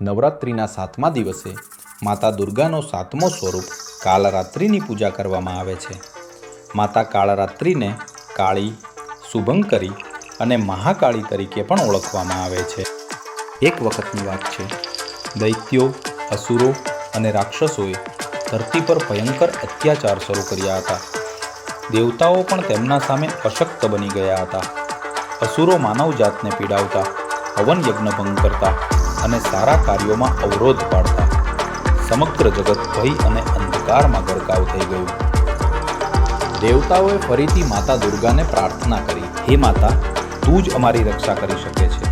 નવરાત્રિના સાતમા દિવસે માતા દુર્ગાનો સાતમો સ્વરૂપ કાલરાત્રિની પૂજા કરવામાં આવે છે. માતા કાળરાત્રિને કાળી શુભંકરી અને મહાકાળી તરીકે પણ ઓળખવામાં આવે છે. એક વખતની વાત છે, દૈત્યો, અસુરો અને રાક્ષસોએ ધરતી પર ભયંકર અત્યાચાર શરૂ કર્યા હતા. દેવતાઓ પણ તેમના સામે અશક્ત બની ગયા હતા. અસુરો માનવજાતને પીડાવતા હવન યજ્ઞ ભંગ કરતા અને સારા કાર્યોમાં અવરોધ પાડતા. સમગ્ર જગત ભય અને અંધકારમાં ગરકાવ થઈ ગયું. દેવતાઓએ ફરીથી માતા દુર્ગાને પ્રાર્થના કરી, હે માતા, તું જ અમારી રક્ષા કરી શકે છે.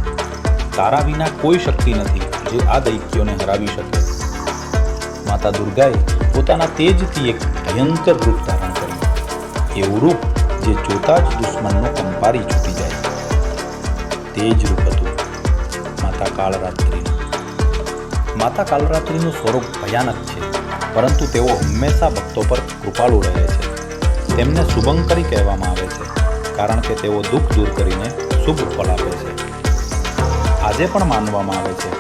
તારા વિના કોઈ શક્તિ નથી જે આ દૈત્યોને હરાવી શકે. માતા દુર્ગાએ પોતાના તેજથી એક ભયંકર રૂપ ધારણ કર્યું. એવું રૂપ જે જોતા જ દુશ્મનનો કંપારી છૂટી જાય. તેજ રૂપ માતા કાળરાત્રિનું માતા કાળરાત્રિનું સ્વરૂપ ભયાનક છે, પરંતુ તેઓ હંમેશા ભક્તો પર કૃપાળુ રહે છે. તેમને શુભંકરી કહેવામાં આવે છે, કારણ કે તેઓ દુઃખ દૂર કરીને શુભ ફળ આપે છે. આજે પણ માનવામાં આવે છે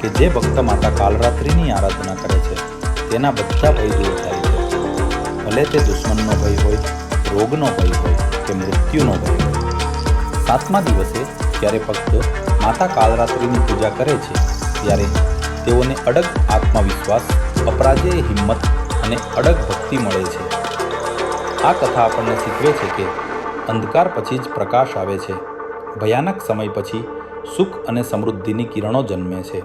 કે જે ભક્ત માતા કાલરાત્રિની આરાધના કરે છે, તેના બધા ભય દૂર થાય છે. ભલે તે દુશ્મનનો ભય હોય, રોગનો ભય હોય કે મૃત્યુનો ભય હોય. સાતમા દિવસે જ્યારે ભક્તો માતા કાલરાત્રિની પૂજા કરે છે, ત્યારે તેઓને અડગ આત્મવિશ્વાસ, અપરાજેય હિંમત અને અડગ ભક્તિ મળે છે. આ કથા આપણને શીખવે છે કે અંધકાર પછી જ પ્રકાશ આવે છે. ભયાનક સમય પછી સુખ અને સમૃદ્ધિની કિરણો જન્મે છે.